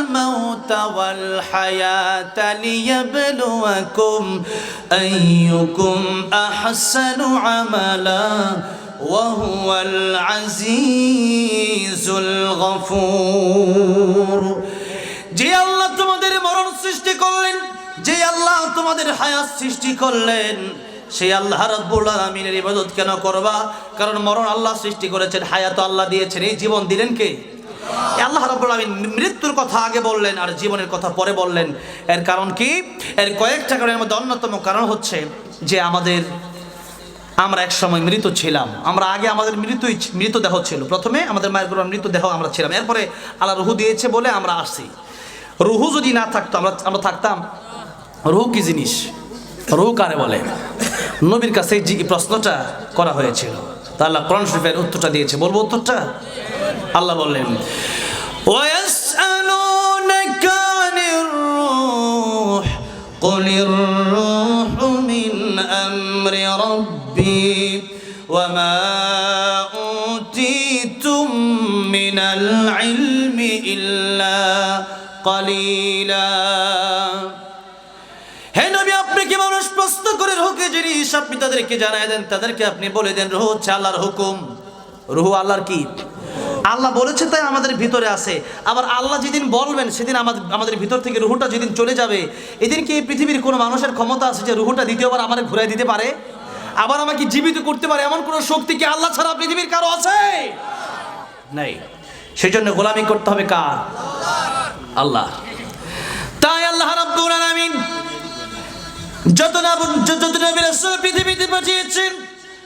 الموت والحياة ليبلوكم أيكم أحسن عملا وهو العزيز الغفور যে আল্লাহ তোমাদের মরণ সৃষ্টি করলেন যে আল্লাহ তোমাদের হায়াত সৃষ্টি করলেন সেই আল্লাহ রাব্বুল আলামিনের ইবাদত কেন করবা কারণ মরণ আল্লাহ সৃষ্টি করেছেন হায়াত আল্লাহ দিয়েছেন এই জীবন দিলেন কে এই আল্লাহ রাব্বুল আলামিন মৃত্যুর কথা আগে বললেন আর জীবনের কথা পরে বললেন। এর কারণ কি? এর কয়েকটা কারণের মধ্যে অন্যতম কারণ হচ্ছে যে আমাদের, আমরা এক সময় মৃত ছিলাম। আমরা আগে আমাদের মৃতই মৃতদেহ ছিল। প্রথমে আমাদের মায়ের কোনো মৃতদেহ আমরা ছিলাম। এরপরে আল্লাহ রুহু দিয়েছে বলে আমরা আসি রুহু যদি না থাকতো, আমরা আমরা থাকতাম? রুহু কি জিনিস? রুহু কারে বলে? নবীর কাছে প্রশ্নটা করা হয়েছিল, তা আল্লাহ কোরআন শরীফের উত্তরটা দিয়েছে। বলব উত্তরটা? আল্লাহ বললেন ويسألونك عن الروح قل الروح من أمر ربي وما أوتيتم من العلم إلا قليلا হে নবী আপনি কি মানুষ প্রশ্ন করে রুহুকে জিনিস আপনি তাদেরকে জানাই দেন তাদেরকে আপনি বলে দেন রুহু হচ্ছে আল্লাহর হুকুম রুহু আল্লাহর কি আল্লাহ বলেছে তাই আমাদের ভিতরে আছে। আবার আল্লাহ যেদিন বলবেন সেদিন আমাদের আমাদের ভিতর থেকে রুহুটা যেদিন চলে যাবে এদিন কি এই পৃথিবীর কোনো মানুষের ক্ষমতা আছে যে রুহুটা দ্বিতীয়বার আমার ঘুরাই দিতে পারে? আবার আমাকে জীবিত করতে পারে এমন কোনো শক্তি কি আল্লাহ ছাড়া পৃথিবীর কারও আছে? নাই। সেই জন্য গোলামি করতে হবে কার? আল্লাহ। তাই আল্লাহ রাব্বুল আলামিন যত না যত নবী রাসূল পৃথিবীতে পাঠিয়েছেন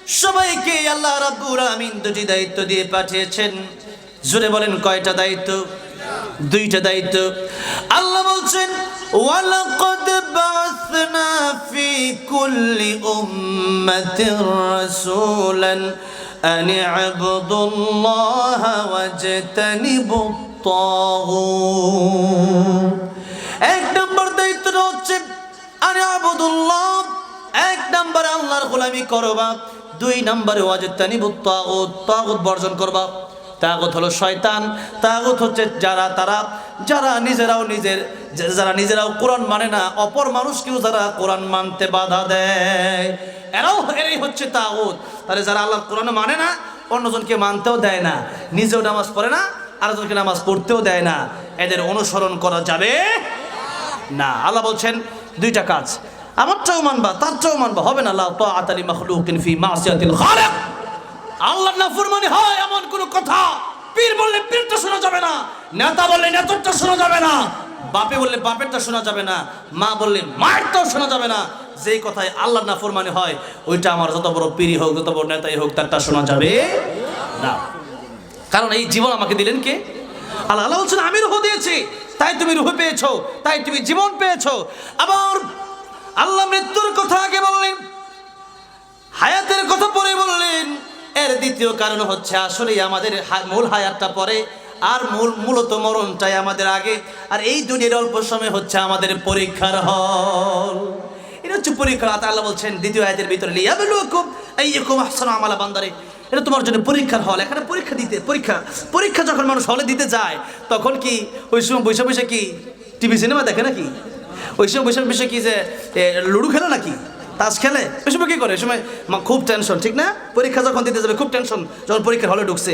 সবাইকে আল্লাহ রাব্বুল আলামিন দুটি দায়িত্ব দিয়ে পাঠিয়েছেন। জুড়ে বলেন কয়টা দায়িত্ব? দুইটা দায়িত্ব। আল্লাহ বলছেন, ওয়ালাকাদ বাআসনা ফি কুল্লি উম্মাতির রাসূলান আন ইবুদুল্লাহ ওয়াজতানিবুত তাগুত এক নম্বর দায়িত্বটা হচ্ছে, আরে আবুদুল্লাহ, এক নম্বর আল্লাহর গোলামি করবা, দুই নম্বরে ওয়াজতানি তাগুত বর্জন করবা। তাগুত হলো শয়তান। তাগুত হচ্ছে যারা তারা, যারা নিজেরাও নিজের, যারা নিজেরাও কোরআন মানে না, অপর মানুষকেও যারা কোরআন মানতে বাধা দেয়। এরাও, এরাই হচ্ছে তাগুত। তাহলে যারা আল্লাহর কোরআন মানে না, অন্যজনকে মানতেও দেয় না, নিজেও নামাজ পড়ে না, আরেকজনকে নামাজ পড়তেও দেয় না। এদের অনুসরণ করা যাবে না। আল্লাহ বলছেন, দুইটা কাজ। আমারটাও মানবা তারটাও মানবা। হবে না, আল্লাহ তাআতালি মাখলুকিন ফি মাসিয়াতিল খালিক। আল্লাহর নাফরমানি হয় এমন কোন কথা। পীর বললে পীরটা শোনা যাবে না, নেতা বললে নেতারটা শোনা যাবে না, বাপে বললে বাপেরটা শোনা যাবে না, মা বললে মায়েরটাও শোনা যাবে না। যেই কথায় আল্লাহর নাফরমানি হয়, ওইটা আমার যত বড় পীরই হোক, যত বড় নেতাই হোক, তারটা শোনা যাবে না। কারণ এই জীবন আমাকে দিলেন কে? আল্লাহ আল্লাহ বলছেন, আমি রুহ দিয়েছি, তাই তুমি রুহ পেয়েছ, তাই তুমি জীবন পেয়েছ। আবার আল্লাহ মৃত্যুর কথা আগে বললেন, হায়াতের কথা পরে বললেন এর দ্বিতীয় কারণ হচ্ছে আসলে আমাদের মূল হায়াতটা পরে আর মূল মূলত মরণটাই আমাদের আগে। আর এই দুনিয়ার অল্প সময় হচ্ছে আমাদের পরীক্ষার হল। এটা হচ্ছে পরীক্ষা আল্লাহ বলছেন দ্বিতীয় আয়াতের ভিতরে লিয়াবলুকুম আইয়াকুম আহসানু আমালা বান্দারে। এটা তোমার জন্য পরীক্ষার হল। এখানে পরীক্ষা দিতে, পরীক্ষা পরীক্ষা যখন মানুষ হলে দিতে যায় তখন কি ওই সময় বসে বসে কি টিভি সিনেমা দেখে নাকি? ওই সময় বসে বসে কি যে লুডু খেলে নাকি? তাস খেলে? ওই সময় কী করে? ওই সময় খুব টেনশন ঠিক না? পরীক্ষা যখন দিতে যাবে, খুব টেনশন যখন পরীক্ষার হলে ঢুকছে।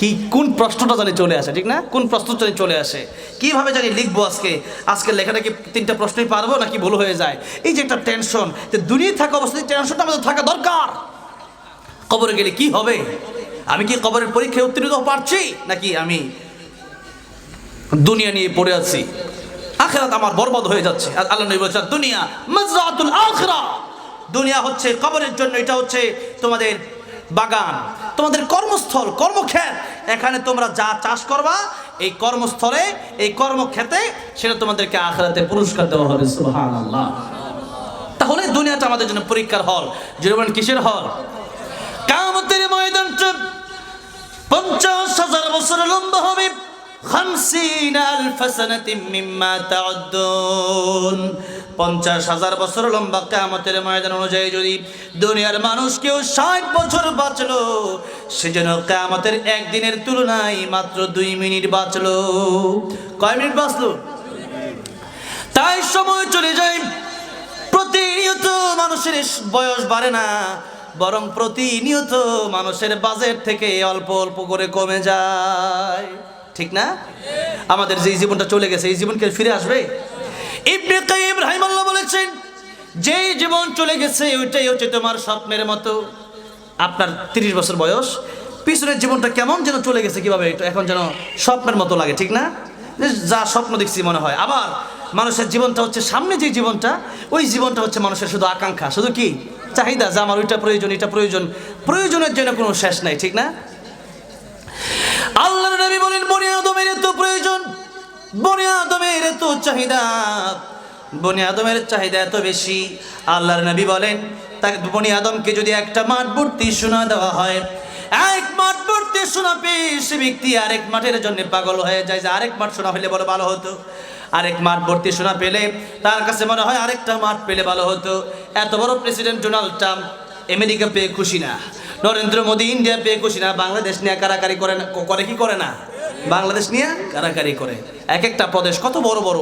কি, কোন প্রশ্নটা জানি চলে আসে, ঠিক না? কোন প্রশ্নটা জানি চলে আসে? কীভাবে জানি লিখব আজকে? আজকে লেখাটা কি তিনটা প্রশ্নই পারব নাকি ভুল হয়ে যায়? এই যে একটা টেনশন যে দুনিয়ায় থাকা অবস্থায় টেনশনটা আমাদের থাকা দরকার। কবরে গেলে কি হবে? আমি কি কবরের পরীক্ষায় উত্তীর্ণ পারছি? নাকি আমি দুনিয়া নিয়ে পড়ে আছি? আখেরাত আমার বরবাদ হয়ে যাচ্ছে। আল্লাহ নবী বলছেন, দুনিয়া মাজরাতুল আখরা দুনিয়া হচ্ছে কবরের জন্য, এটা হচ্ছে তোমাদের বাগান। তোমাদের কর্মস্থল, কর্মক্ষেত। এখানে তোমরা যা চাষ করবা, এই কর্মস্থলে, এই কর্মক্ষেতে সেটা তোমাদেরকে আখেরাতে পুরস্কার দেওয়া হবে তাহলে দুনিয়াটা আমাদের জন্য পরীক্ষার হল। জীবন কিসের হল? কামতের ময়দানটা পঞ্চাশ হাজার বছর লম্বা হবে। খামসিন আলফা সানাতিম মিম্মা তাউদ্দুন। পঞ্চাশ হাজার বছর লম্বা কেয়ামতের ময়দান অনুযায়ী যদি দুনিয়ার মানুষ কেউ ষাট বছর বাঁচলো, সে যেন কেয়ামতের একদিনের তুলনায় মাত্র দুই মিনিট বাঁচলো। কয় মিনিট বাঁচলো? তাই সময় চলে যায়। প্রতিনিয়ত মানুষের বয়স বাড়ে না, বরং প্রতিনিয়ত মানুষের বাজেট থেকে অল্প অল্প করে কমে যায়। ঠিক না? আমাদের যে জীবনটা চলে গেছে, এই জীবনকে ফিরে আসবে? ইবনে কাইয়িম রাহিমাল্লাহ বলেছেন যে জীবন চলে গেছে, ওইটাই হচ্ছে তোমার স্বপ্নের মতো। আপনার তিরিশ বছর বয়স, পিছনের জীবনটা কেমন যেন চলে গেছে কীভাবে? এখন যেন স্বপ্নের মতো লাগে, ঠিক না? যে স্বপ্ন দেখছি মনে হয়। আবার মানুষের জীবনটা হচ্ছে, সামনে যে জীবনটা, ওই জীবনটা হচ্ছে মানুষের শুধু আকাঙ্ক্ষা। শুধু কি? চাহিদা, যে আমার ওইটা প্রয়োজন, এটা প্রয়োজন। প্রয়োজনের জন্য কোনো শেষ নাই, ঠিক না? আল্লাহ নবী বলেন, বনি আদমের এত প্রয়োজন আদমের এত চাহিদা। বনি আদমের চাহিদা এত বেশি। আল্লাহর নবী বলেন, তাকে বনি আদমকে যদি একটা মাঠ ভর্তি শোনা দেওয়া হয়, এক মাঠ ভর্তি শোনা পেয়ে সে ব্যক্তি আরেক মাঠের জন্য পাগল হয়ে যায়। যে আরেক মাঠ শোনা হলে বড় ভালো হতো। আরেক মাঠ ভর্তি শোনা পেলে তার কাছে মনে হয় আরেকটা মাঠ পেলে ভালো হতো। এত বড় প্রেসিডেন্ট ডোনাল্ড ট্রাম্প আমেরিকা পেয়ে খুশি না। নরেন্দ্র মোদী ইন্ডিয়া পেয়ে খুশি না। বাংলাদেশ নিয়ে কারাকারি করে না করে কি করে না? বাংলাদেশ নিয়ে কারাকারি করে। এক একটা প্রদেশ কত বড় বড়।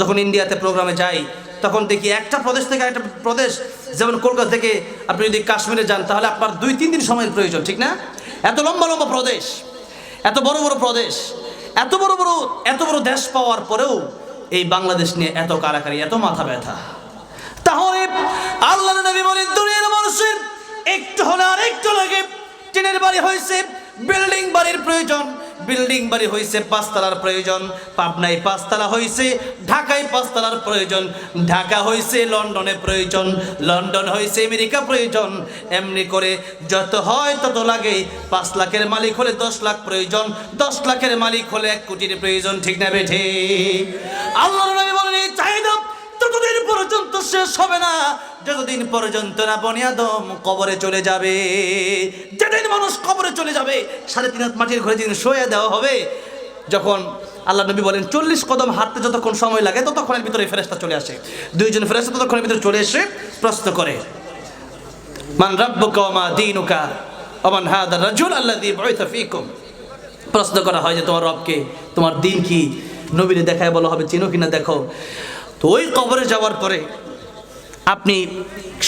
যখন ইন্ডিয়াতে প্রোগ্রামে যাই, তখন দেখি একটা প্রদেশ থেকে একটা প্রদেশ, যেমন কলকাতা থেকে আপনি যদি কাশ্মীরে যান, তাহলে আপনার দুই, তিন দিন সময়ের প্রয়োজন, ঠিক না? এত লম্বা লম্বা প্রদেশ, এত বড় বড় প্রদেশ, এত বড় বড়, এত বড় দেশ পাওয়ার পরেও এই বাংলাদেশ নিয়ে এত কারাকারি, এত মাথা ব্যথা। তাহলে আল্লাহ নবী বলেন, দুনিয়ার মানুষের একটু হলে আর একটু লাগে। টিনের বাড়ি হয়েছে, বিল্ডিং বাড়ির প্রয়োজন। বিল্ডিং বাড়ি হয়েছে পাঁচতলার প্রয়োজন। পাবনায় পাঁচতলা হয়েছে ঢাকায় পাঁচতলার প্রয়োজন। ঢাকা হয়েছে লন্ডনে প্রয়োজন। লন্ডন হয়েছে আমেরিকা প্রয়োজন। এমনি করে যত হয় তত লাগে। পাঁচ লাখের মালিক হলে দশ লাখ প্রয়োজন। দশ লাখের মালিক হলে এক কোটির প্রয়োজন, ঠিক না বেঠে? আল্লাহ চাহিদা পর্যন্ত শেষ হবে না। যতদিন পর্যন্ত না বনিয়াদম কবরে চলে যাবে যেদিন মানুষ কবরে চলে যাবে, সাড়ে তিন হাত মাটির ঘরে যেদিন শোয়ে দেওয়া হবে, যখন আল্লাহ নবী বলেন, চল্লিশ কদম হাঁটতে যতক্ষণ সময় লাগে, ততক্ষণের ভিতরে ফেরেস্তা চলে আসে। দুইজন ফেরেস্তা ততক্ষণের ভিতরে চলে এসে প্রশ্ন করে, মান রাব্বুকা ওয়া মা দীনুকা ওয়া মান হাদা রাজুল আল্লাযী বুইসা ফীকুম? প্রশ্ন করা হয় যে, তোমার রবকে, তোমার দিন কি নবীরে দেখায় বলা হবে, চিনো কিনা দেখো? তো ওই কবরে যাওয়ার পরে আপনি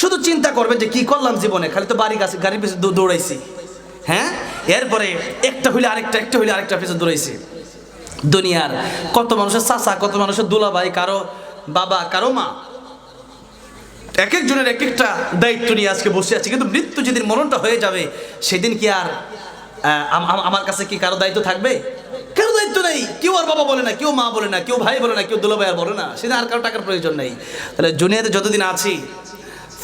শুধু চিন্তা করবেন যে কি করলাম জীবনে, খালি তো বাড়ি গাছে, গাড়ির পিছনে দৌড়াইছি। হ্যাঁ? এরপরে একটা হইলে আরেকটা, একটা হইলে আরেকটা পিছনে দৌড়াইছি। দুনিয়ার কত মানুষের চাচা, কত মানুষের দুলাভাই, কারও বাবা, কারও মা। এক একজনের এক একটা দায়িত্ব নিয়ে আজকে বসে আছি। কিন্তু মৃত্যু যেদিন মরণটা হয়ে যাবে, সেদিন কি আর আমার কাছে কি কারও দায়িত্ব থাকবে? দায়িত্ব নেই। কেউ আর বাবা বলে না, কেউ মা বলে না, কেউ ভাই বলে না, কেউ দুলো আর বলে না। সেদিন আর কারও টাকার প্রয়োজন নেই। তাহলে দুনিয়াতে যতদিন আছি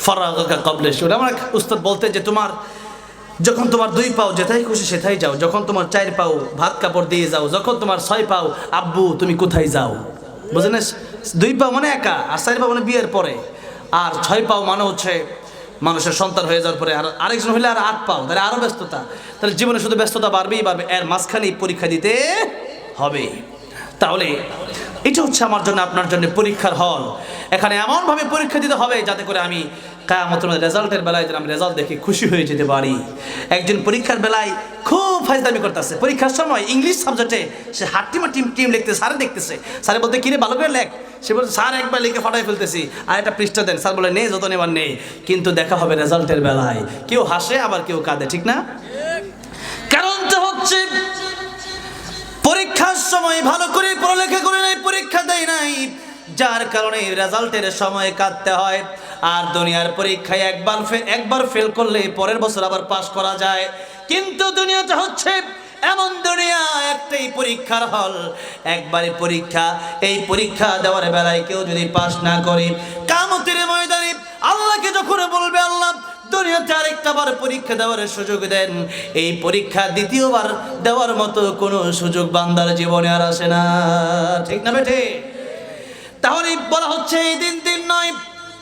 ফরাগা কবলে আমার উস্তাদ বলতে যে, তোমার যখন তোমার দুই পাও যেথায় খুশি সেথায় যাও। যখন তোমার চার পাও ভাত কাপড় দিয়ে যাও, যখন তোমার ছয় পাও, আব্বু, তুমি কোথায় যাও? বুঝলেন? দুই পাও মানে একা, আর চার পাও মানে বিয়ের পরে। আর ছয় পাও মানে হচ্ছে মানুষের সন্তান হয়ে যাওয়ার পরে আর আরেকজন হলে আর আট পাও, তাহলে আরও ব্যস্ততা। তাহলে জীবনে শুধু ব্যস্ততা বাড়বেই, বাড়বে। এর মাঝখানেই পরীক্ষা দিতে হবে। তাহলে এটা হচ্ছে আমার জন্য, আপনার জন্য পরীক্ষার হল। এখানে এমনভাবে পরীক্ষা দিতে হবে যাতে করে আমি কায়ামত রেজাল্টের বেলায় যেন আমি রেজাল্ট দেখে খুশি হয়ে যেতে পারি। একজন পরীক্ষার বেলায় খুব ফাইজদামি করতেছে। পরীক্ষার সময় ইংলিশ সাবজেক্টে সে হাট্টিমা টিম টিম লিখতেছে স্যারে দেখতেছে। স্যারে বলতে, কিরে, ভালো করে লেখ। সে বলছে, স্যার, একবার লিখে ফাটাই ফেলতেছি। আর একটা পৃষ্ঠা দেন, স্যার বলে নেই যত নেবার নেই। কিন্তু দেখা হবে রেজাল্টের বেলায়। কেউ হাসে, আবার কেউ কাঁদে, ঠিক না? কারণটা হচ্ছে, পরীক্ষার সময় ভালো করে পড়ালেখা করে নাই পরীক্ষা দেয় নাই। যার কারণে রেজাল্টের সময় কাটতে হয়। আর দুনিয়ার পরীক্ষায় একবার একবার ফেল করলে পরের বছর আবার পাশ করা যায়। কিন্তু দুনিয়াটা হচ্ছে এমন দুনিয়া, একটাই পরীক্ষার হল। একবারে পরীক্ষা, এই পরীক্ষা দেওয়ার বেলায় কেউ যদি পাশ না করে, কামতের ময়দানে আল্লাহকে যখন বলবে, আল্লাহ, দুনিয়াতে আরেকটা বার পরীক্ষা দেওয়ার সুযোগ দেন। এই পরীক্ষা দ্বিতীয়বার দেওয়ার মতো কোনো সুযোগ বান্দার জীবনে আর আসে না। ঠিক না বেঠে? তাহলে বলা হচ্ছে, এই দিন দিন নয়,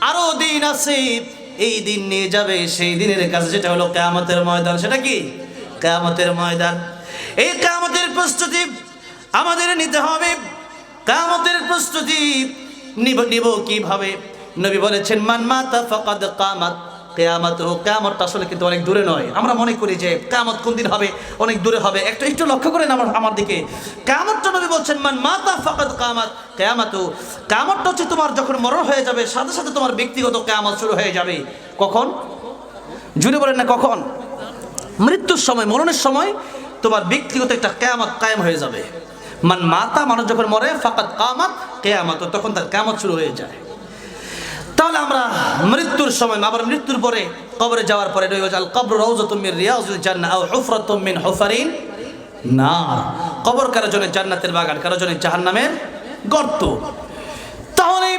আরও দিন আছে। এই দিন নিয়ে যাবে সেই দিনের কাছে যেটা হলো কেয়ামতের ময়দান। সেটা কি? কেয়ামতের ময়দান। এই কেয়ামতের প্রস্তুতি আমাদের নিতে হবে। কামতের প্রস্তুতি নিব নিব কীভাবে? নবী বলেছেন, মান মাতা ফাকাদ কামাত। কেয়ামত ও কেয়ামতটা আসলে কিন্তু অনেক দূরে নয়। আমরা মনে করি যে কেয়ামত কোন দিন হবে? অনেক দূরে হবে। একটু একটু লক্ষ্য করেন আমার আমার দিকে। কেয়ামতটা নবী বলছেন, মান মাতা ফাকাদ কামাত। কেয়ামত কেয়ামতটা হচ্ছে তোমার যখন মরণ হয়ে যাবে, সাথে সাথে তোমার ব্যক্তিগত কেয়ামত শুরু হয়ে যাবে। কখন? জুড়ে বলেন না, কখন? মৃত্যুর সময়, মরণের সময় তোমার ব্যক্তিগত একটা কেয়ামত কায়েম হয়ে যাবে। মান মাতা, মানুষ যখন মরে ফাকাত কামাত, কেয়ামত তখন তার কেয়ামত শুরু হয়ে যায়। তাহলে আমরা মৃত্যুর সময়, আবার মৃত্যুর পরে, কবরে যাওয়ার পরে কবর জান্নাহ আও হুফরাতুম মিন হুফারিন না কবর কারও জন্য জান্নাতের বাগান, কারও জন্য জাহান্নামের গর্ত। তাহলে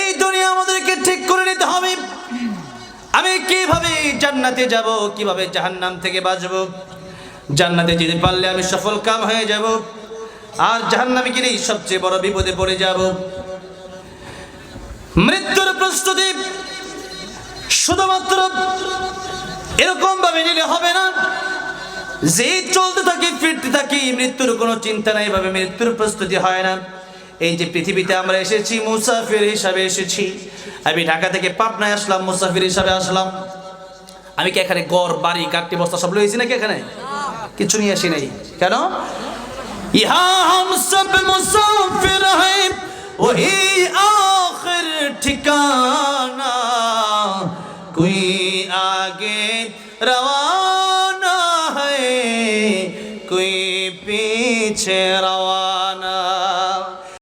এই দুনিয়া আমাদেরকে ঠিক করে আমি কীভাবে জান্নাতে যাব? কীভাবে জাহান্নাম থেকে বাঁচব? জান্নাতে যেতে পারলে আমি সফল কাম হয়ে যাব। আর জাহান্নামে গেলেই সবচেয়ে বড় বিপদে পড়ে যাব। মৃত্যুর প্রস্তুতি শুধুমাত্র এরকম ভাবে নিলে হবে না। যে চলতে থাকি, ফিরতে থাকি, মৃত্যুর কোনো চিন্তা নাই ভাবে মৃত্যুর প্রস্তুতি হয় না। এই যে পৃথিবীতে আমরা এসেছি, মুসাফির হিসাবে এসেছি। আমি ঢাকা থেকে পাবনায় আসলাম, মুসাফির হিসাবে আসলাম। আমি কি এখানে গড় বাড়ি কাটটি বস্তা সব লইছি নাকি এখানে? কিছু নিয়ে আসি নাই। কেন? ঠিকানা। কুই আগে রওয়া